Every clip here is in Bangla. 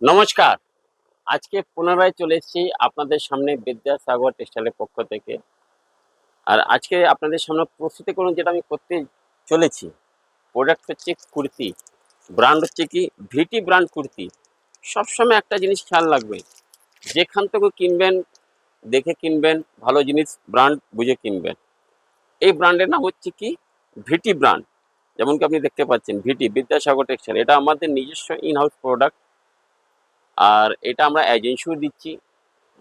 নমস্কার। আজকে পুনরায় চলে এসেছি আপনাদের সামনে বিদ্যাসাগর টেক্সটাইলের পক্ষ থেকে। আর আজকে আপনাদের সামনে প্রস্তুতিকরণ যেটা আমি করতে চলেছি। প্রোডাক্ট হচ্ছে কুর্তি ব্র্যান্ড হচ্ছে কি? VT brand kurti. সবসময় একটা জিনিস খেয়াল রাখবেন, যেখান থেকে কিনবেন, দেখে কিনবেন, ভালো জিনিস ব্র্যান্ড বুঝে কিনবেন। এই ব্র্যান্ডের নাম হচ্ছে কি? ভিটি ব্র্যান্ড যেমন কি আপনি দেখতে পাচ্ছেন ভিটি বিদ্যাসাগর টেক্সটাইল। এটা আমাদের নিজস্ব ইন হাউস প্রোডাক্ট আর এটা আমরা এজেন্সিও দিচ্ছি।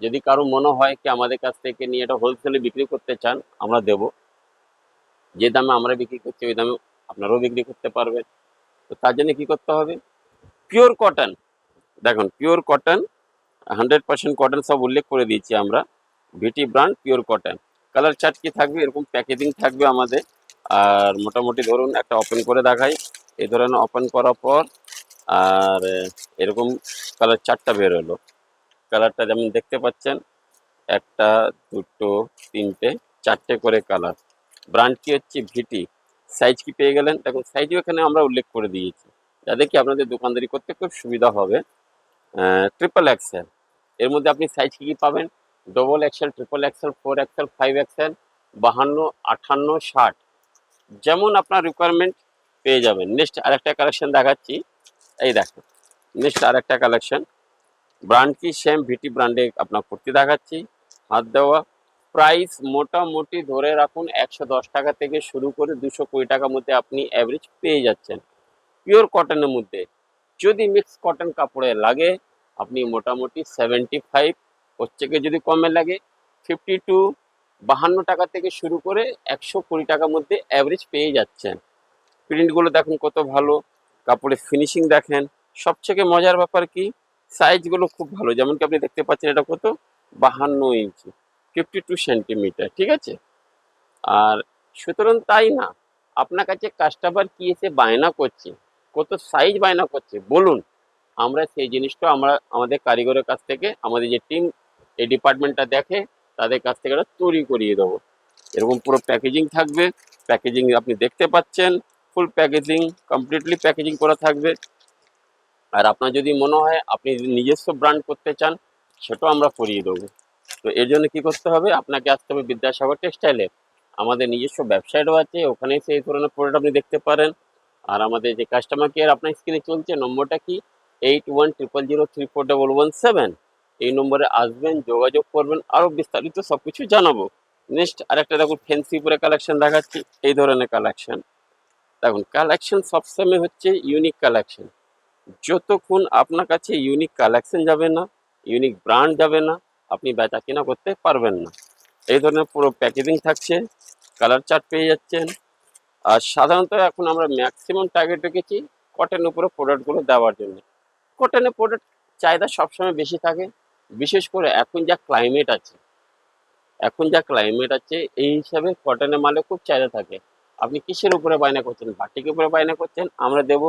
যদি কারও মনে হয় কি আমাদের কাছ থেকে নিয়ে এটা হোলসেলে বিক্রি করতে চান, আমরা দেব। যে দামে আমরা বিক্রি করছি, ওই দামে আপনারাও বিক্রি করতে পারবেন। তো তার জন্য কী করতে হবে? পিওর কটন দেখুন pure cotton hundred percent cotton সব উল্লেখ করে দিয়েছি আমরা। VT brand pure cotton colour chart কি থাকবে? এরকম প্যাকেজিং থাকবে আমাদের। আর মোটামুটি ধরুন, একটা ওপেন করে দেখাই। এই ধরনের ওপেন করার পর আর এরকম কালার চারটা বের হলো। কালারটা যেমন দেখতে পাচ্ছেন, একটা, দুটো, তিনটে, চারটে করে কালার ব্র্যান্ড কি হচ্ছে? ভিটি সাইজ কি পেয়ে গেলেন? দেখুন সাইজও এখানে আমরা উল্লেখ করে দিয়েছি। যাতে কি আপনাদের দোকানদারি করতে খুব সুবিধা হবে। ট্রিপল এক্সেল এর মধ্যে আপনি সাইজ কী কী পাবেন double XL triple XL four XL five XL বাহান্ন আটান্ন ষাট। যেমন আপনার রিকোয়ারমেন্ট পেয়ে যাবেন। নেক্সট আরেকটা কালেকশন দেখাচ্ছি। এই দেখো, নেক্সট আরেকটা কালেকশন ব্র্যান্ড কি? সেম ভিটি ব্র্যান্ডে আপনার কুর্তি দেখাচ্ছি। হাত দেওয়া। প্রাইস মোটামুটি ধরে রাখুন একশো দশ টাকা থেকে শুরু করে দুশো কুড়ি টাকার মধ্যে আপনি অ্যাভারেজ পেয়ে যাচ্ছেন। পিওর কটনের মধ্যে। যদি মিক্স কটন কাপড়ে লাগে, আপনি মোটামুটি সেভেন্টি ফাইভ ওর থেকে যদি কমে লাগে ফিফটি টু বাহান্ন টাকা থেকে শুরু করে একশো কুড়ি টাকার মধ্যে অ্যাভারেজ পেয়ে যাচ্ছেন। প্রিন্টগুলো দেখুন কত ভালো। কাপড়ের ফিনিশিং দেখেন, সবথেকে মজার ব্যাপার কি? সাইজগুলো খুব ভালো যেমন কি আপনি দেখতে পাচ্ছেন এটা কত? বাহান্ন ইঞ্চি ফিফটি টু সেন্টিমিটার ঠিক আছে? আর সুতরাং তাই না, আপনার কাছে কাস্টমার কি এসে বায়না করছে, কত সাইজ বায়না করছে, বলুন। আমরা সেই জিনিসটা আমরা, আমাদের কারিগরের কাছ থেকে, আমাদের যে টিম এই ডিপার্টমেন্টটা দেখে, তাদের কাছ থেকে তৈরি করিয়ে দেবো। এরকম পুরো প্যাকেজিং থাকবে প্যাকেজিং আপনি দেখতে পাচ্ছেন ফুল প্যাকেজিং কমপ্লিটলি প্যাকেজিং করা থাকবে। আর আপনার যদি মনে হয় আপনি নিজস্ব ব্র্যান্ড করতে চান, সেটাও আমরা করিয়ে দেবো। তো এর জন্য কি করতে হবে? আপনাকে আসতে হবে বিদ্যাসাগর টেক্সটাইলে আমাদের নিজস্ব ওয়েবসাইটও আছে ওখানে সেই ধরনের প্রোডাক্ট আপনি দেখতে পারেন। আর আমাদের যে কাস্টমার কেয়ার আপনার স্ক্রিনে চলছে, নম্বরটা কি? Eight one triple zero three four double one seven এই নম্বরে আসবেন, যোগাযোগ করবেন, আরও বিস্তারিত সব কিছু জানাব। নেক্সট আরেকটা দেখুন ফ্যান্সি পরে কালেকশন দেখাচ্ছি, এই ধরনের কালেকশন দেখুন কালেকশন সবসময় হচ্ছে ইউনিক কালেকশন যতক্ষণ আপনার কাছে ইউনিক কালেকশন যাবে না ইউনিক ব্র্যান্ড যাবে না, আপনি বেচা কেনা করতে পারবেন না। এই ধরনের পুরো প্যাকেজিং থাকছে কালার চার্ট পেয়ে যাচ্ছেন। আর সাধারণত এখন আমরা ম্যাক্সিমাম টার্গেট রেখেছি কটনের উপরে প্রোডাক্টগুলো দেওয়ার জন্য। কটনের প্রোডাক্ট চাহিদা সবসময় বেশি থাকে, বিশেষ করে এখন যা ক্লাইমেট আছে। এখন যা ক্লাইমেট আছে, এই হিসাবে কটনের মালে খুব চাহিদা থাকে। আপনি কিসের উপরে বায়না করছেন? বাটিকের উপরে বায়না করছেন, আমরা দেব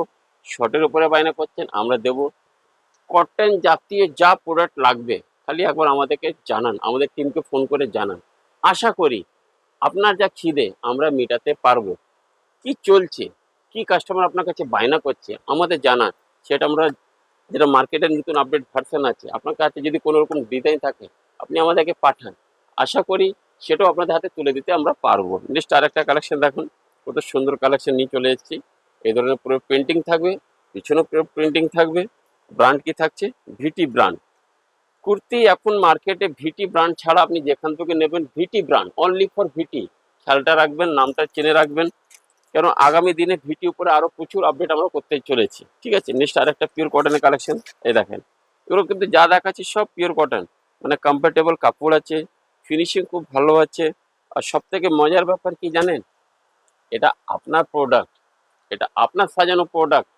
শর্টের উপরে বায়না করছেন, আমরা দেব কটন জাতীয় যা প্রোডাক্ট লাগবে। খালি একবার আমাদেরকে জানান, আমাদের টিমকে ফোন করে জানান। আশা করি আপনার যা খিদে, আমরা মেটাতে পারব। কি চলছে? কি কাস্টমার আপনার কাছে বায়না করছে? আমাদের জানান। সেটা আমরা যেটা মার্কেটের নতুন আপডেট ভার্সন আছে, আপনার কাছে যদি কোনো রকম ডিজাইন থাকে, আপনি আমাদেরকে পাঠান। আশা করি সেটাও আপনাদের হাতে তুলে দিতে আমরা পারব। নেক্সট আরেকটা কালেকশন দেখুন। কত সুন্দর কালেকশন নিয়ে চলে এসেছি। এই ধরনের পুরো প্রিন্টিং থাকবে, পিছনেও পুরো প্রিন্টিং থাকবে ব্র্যান্ড কি থাকছে? ভিটি ব্র্যান্ড কুর্তি এখন মার্কেটে ভিটি ব্র্যান্ড ছাড়া আপনি যেখান থেকে নেবেন VT brand only for VT খেয়ালটা রাখবেন, নামটা চেনে রাখবেন। কেন? আগামী দিনে ভিটি উপরে আরও প্রচুর আপডেট আমরা করতে চলেছি। ঠিক আছে? নেক্সট আরেকটা পিওর কটনের কালেকশন এই দেখেন। এগুলো কিন্তু যা দেখাচ্ছি সব পিওর কটন মানে কমফোর্টেবল কাপড় আছে ফিনিশিং খুব ভালো আছে আর সব থেকে মজার ব্যাপার কি জানেন? এটা আপনার প্রোডাক্ট এটা আপনার সাজানো প্রোডাক্ট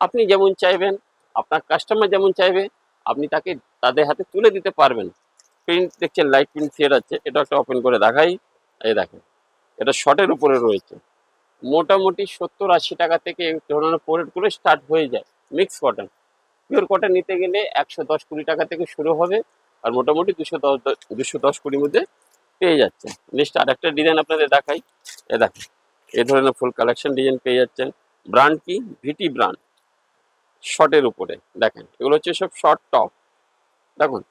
আপনি যেমন চাইবেন, আপনার কাস্টমার যেমন চাইবে, আপনি তাকে তাদের হাতে তুলে দিতে পারবেন। প্রিন্ট দেখছেন লাইট প্রিন্ট সেট আছে এটা একটা ওপেন করে দেখাই। এই দেখেন, এটা শর্টের উপরে রয়েছে। মোটামুটি সত্তর আশি টাকা থেকে এই ধরনের প্রোডাক্টগুলো স্টার্ট হয়ে যায়। মিক্স কটন পিওর কটন নিতে গেলে একশো দশ কুড়ি টাকা থেকে শুরু হবে। আর মোটামুটি দুশো দশ দুশো, দশ কুড়ির মধ্যে পেয়ে যাচ্ছেন। নেক্সট আর একটা ডিজাইন আপনাদের দেখাই। এ দেখেন এই ধরনের ফুল কালেকশন ডিজাইন পেয়ে যাচ্ছেন। ব্র্যান্ড কি? ভিটি ব্র্যান্ড শর্টের উপরে, দেখেন। এগুলো হচ্ছে সব শর্ট টপ দেখুন,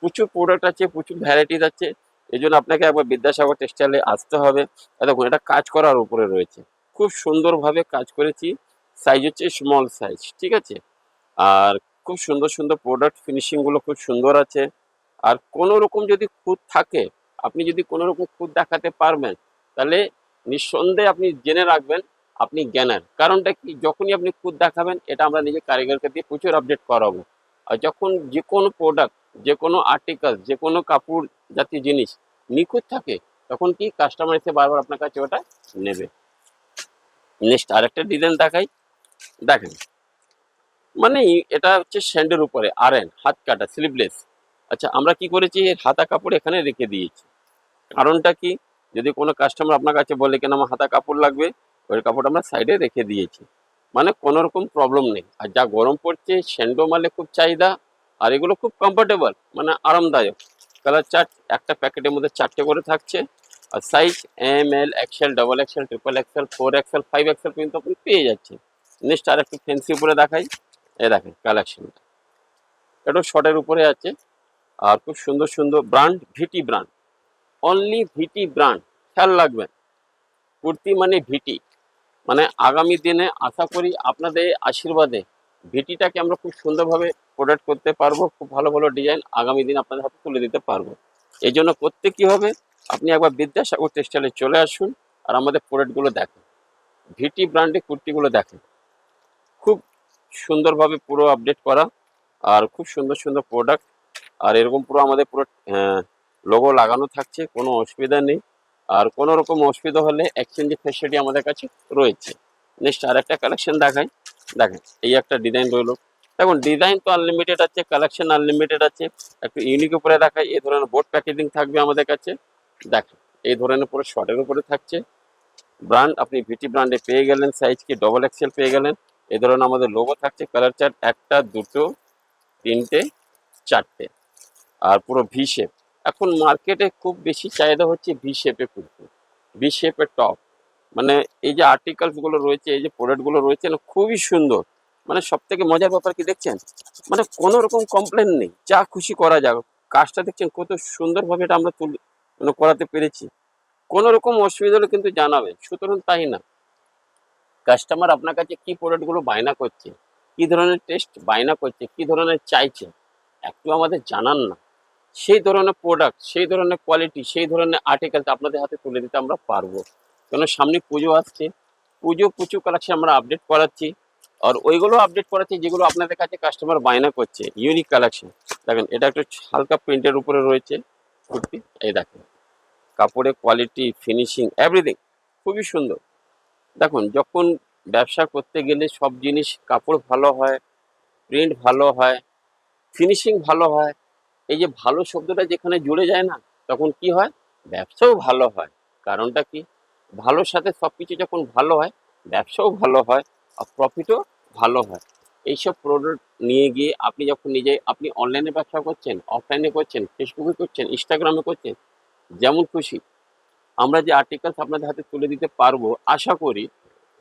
প্রচুর প্রোডাক্ট আছে, প্রচুর ভ্যারাইটিস আছে। এই জন্য আপনাকে একবার বিদ্যাসাগর টেক্সটাইলে আসতে হবে। দেখুন, এটা কাজ করার উপরে রয়েছে। খুব সুন্দরভাবে কাজ করেছি। সাইজ হচ্ছে স্মল সাইজ ঠিক আছে? আর খুব সুন্দর সুন্দর প্রোডাক্ট ফিনিশিংগুলো খুব সুন্দর আছে। আর কোনো রকম যদি খুঁত থাকে, আপনি যদি কোনো রকম খুঁত দেখাতে পারবেন, তাহলে নিঃসন্দেহে আপনি জেনে রাখবেন আপনি জ্ঞানের। কারণটা কি? যখনই আপনি খুঁত দেখাবেন, এটা আমরা নিজে কারিগরকে দিয়ে প্রচুর আপডেট করাবো। আর যখন যে কোনো প্রোডাক্ট যে কোনো আর্টিকেল যে কোনো কাপড় জাতীয় জিনিস নিখুঁত থাকে, তখন কি কাস্টমার এসে বারবার আপনার কাছে ওটা নেবে? নেক্সট আরেকটা ডিজাইন দেখাই। দেখেন মানে এটা হচ্ছে স্যান্ডের উপরে আরেন হাত কাটা স্লিভলেস আচ্ছা আমরা কি করেছি? হাতা কাপড় এখানে রেখে দিয়েছি। কারণটা কি? যদি কোনো কাস্টমার আপনার কাছে বলে, কেন আমার হাতা কাপড় লাগবে? ওই কাপড় আমরা সাইডে রেখে দিয়েছি। মানে কোনো রকম প্রবলেম নেই। আর যা গরম পড়ছে, স্যান্ডো মালে খুব চাহিদা, আর এগুলো খুব কমফোর্টেবল মানে আরামদায়ক। কালার চার্ট একটা প্যাকেটের মধ্যে চারটে করে থাকছে। আর size M L XL double XL triple XL four XL five XL পর্যন্ত আপনি পেয়ে যাচ্ছেন। নেক্সট আর একটু ফেন্সি উপরে দেখাই। এ দেখেন কালেকশনটা এটা শর্টের উপরে আছে। আর খুব সুন্দর সুন্দর brand VT brand only VT brand খেয়াল রাখবেন। কুর্তি মানে ভিটি মানে আগামী দিনে আশা করি আপনাদের আশীর্বাদে ভিটিটাকে আমরা খুব সুন্দরভাবে প্রোডাক্ট করতে পারব, খুব ভালো ভালো ডিজাইন আগামী দিন আপনাদের হাতে তুলে দিতে পারব। এই জন্য করতে কী হবে? আপনি একবার বিদ্যাসাগর টেক্সটাইলে চলে আসুন আর আমাদের প্রোডাক্টগুলো দেখেন। ভিটি ব্র্যান্ডের কুর্তিগুলো দেখেন। সুন্দরভাবে পুরো আপডেট করা। আর খুব সুন্দর সুন্দর প্রোডাক্ট আর এরকম পুরো আমাদের পুরো লোগো লাগানো থাকছে, কোনো অসুবিধা নেই। আর কোনো রকম অসুবিধা হলে এক্সচেঞ্জের ফেসিলিটি আমাদের কাছে রয়েছে। নেক্সট আর একটা কালেকশন দেখাই। দেখেন, এই একটা ডিজাইন রইল। দেখুন ডিজাইন তো আনলিমিটেড আছে কালেকশন আনলিমিটেড আছে। একটু ইউনিক উপরে দেখাই, এই ধরনের বোর্ড প্যাকেজিং থাকবে আমাদের কাছে। দেখেন, এই ধরনের পুরো শর্টের উপরে থাকছে। ব্র্যান্ড আপনি ভিটি ব্র্যান্ডে পেয়ে গেলেন সাইজ কি ডবল এক্সেল পেয়ে গেলেন। এই ধরনের আমাদের লোগো থাকছে কালার চার্ট একটা, দুটো, তিনটে, চারটে। আর পুরো ভি শেপ এখন মার্কেটে খুব বেশি চাহিদা হচ্ছে ভি শেপে কুর্তি ভি শেপের টপ মানে এই যে আর্টিকেলসগুলো রয়েছে, এই যে প্রোডাক্টগুলো রয়েছে না, খুবই সুন্দর। মানে সব থেকে মজার ব্যাপার কি দেখছেন? মানে কোনো রকম কমপ্লেন নেই। যা খুশি করা যাক। কাজটা দেখছেন কত সুন্দরভাবে এটা আমরা তুল মানে করাতে পেরেছি। কোনো রকম অসুবিধা হলে কিন্তু জানাবে সুতরাং তাই না? কাস্টমার আপনার কাছে কি প্রোডাক্টগুলো বায়না করছে, কি ধরনের টেস্ট বায়না করছে, কি ধরনের চাইছে, একটু আমাদের জানান না। সেই ধরনের প্রোডাক্ট সেই ধরনের কোয়ালিটি সেই ধরনের আর্টিকেল আপনাদের হাতে তুলে দিতে আমরা পারব। কেন সামনে পুজো আসছে, পুজো প্রচুর কালেকশন আমরা আপডেট করাচ্ছি, আর ওইগুলো আপডেট করাচ্ছি যেগুলো আপনাদের কাছে কাস্টমার বায়না করছে ইউনিক কালেকশন দেখেন, এটা একটু হালকা প্রিন্টের উপরে রয়েছে কুর্তি এই দেখেন, কাপড়ের কোয়ালিটি ফিনিশিং এভরিথিং খুবই সুন্দর। দেখুন, যখন ব্যবসা করতে গেলে সব জিনিস কাপড় ভালো হয় প্রিন্ট ভালো হয় ফিনিশিং ভালো হয়, এই যে ভালো শব্দটা যেখানে জুড়ে যায় না, তখন কি হয়? ব্যবসাও ভালো হয়। কারণটা কি? ভালোর সাথে সব কিছু যখন ভালো হয়, ব্যবসাও ভালো হয় আর প্রফিটও ভালো হয়। এইসব প্রোডাক্ট নিয়ে গিয়ে আপনি যখন নিজে, আপনি অনলাইনে ব্যবসা করছেন অফলাইনে করছেন ফেসবুকে করছেন ইনস্টাগ্রামে করছেন, যেমন খুশি আমরা যে আর্টিকেলস আপনাদের হাতে তুলে দিতে পারব, আশা করি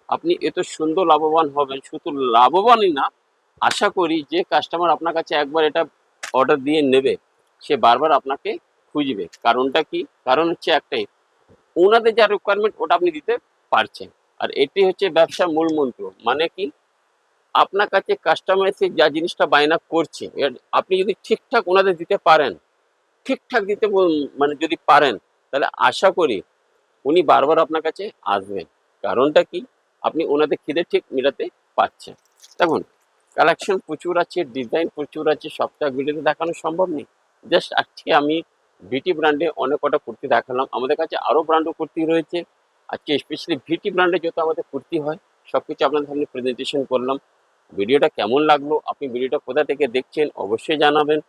আপনি এত সুন্দর লাভবান হবেন। শুধু লাভবানই না, আশা করি যে কাস্টমার আপনার কাছে একবার এটা অর্ডার দিয়ে নেবে, সে বারবার আপনাকে খুঁজবে। কারণটা কি? কারণ হচ্ছে একটাই, ওনাদের যা রিকোয়ারমেন্ট ওটা আপনি দিতে পারছেন। আর এটি হচ্ছে ব্যবসা মূল মন্ত্র। মানে কি? আপনার কাছে কাস্টমার এসে যা জিনিসটা বায়না করছে আপনি যদি ঠিকঠাক ওনাদের দিতে পারেন, ঠিকঠাক দিতে মানে যদি পারেন তাহলে আশা করি উনি বারবার আপনার কাছে আসবেন। কারণটা কি? আপনি ওনাদের খিদে ঠিক মেটাতে পারছেন। দেখুন কালেকশন প্রচুর আছে ডিজাইন প্রচুর আছে সপ্তাহ ভিডিওতে দেখানো সম্ভব নেই। জাস্ট আজকে আমি ভিটি ব্র্যান্ডে অনেক কটা কুর্তি দেখালাম। আমাদের কাছে আরও ব্র্যান্ডও কুর্তি রয়েছে। আজকে স্পেশালি ভিটি ব্র্যান্ডে যত আমাদের কুর্তি হয় সব কিছু আপনাদের সামনে প্রেজেন্টেশন করলাম। ভিডিওটা কেমন লাগল? আপনি ভিডিওটা কোথা থেকে দেখছেন? অবশ্যই জানাবেন।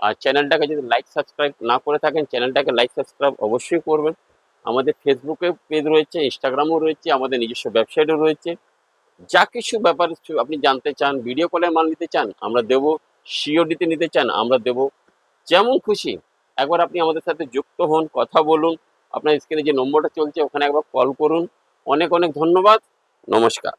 আর চ্যানেলটাকে যদি লাইক সাবস্ক্রাইব না করে থাকেন, চ্যানেলটাকে লাইক সাবস্ক্রাইব অবশ্যই করবেন। আমাদের ফেসবুকে পেজ রয়েছে ইনস্টাগ্রামও রয়েছে, আমাদের নিজস্ব ওয়েবসাইটও রয়েছে। যা কিছু ব্যাপার আপনি জানতে চান ভিডিও কলে মাল নিতে চান, আমরা দেবো সিওডিতে নিতে চান, আমরা দেবো। যেমন খুশি, একবার আপনি আমাদের সাথে যুক্ত হন, কথা বলুন, আপনার স্ক্রিনে যে নম্বরটা চলছে, ওখানে একবার কল করুন। অনেক অনেক ধন্যবাদ, নমস্কার।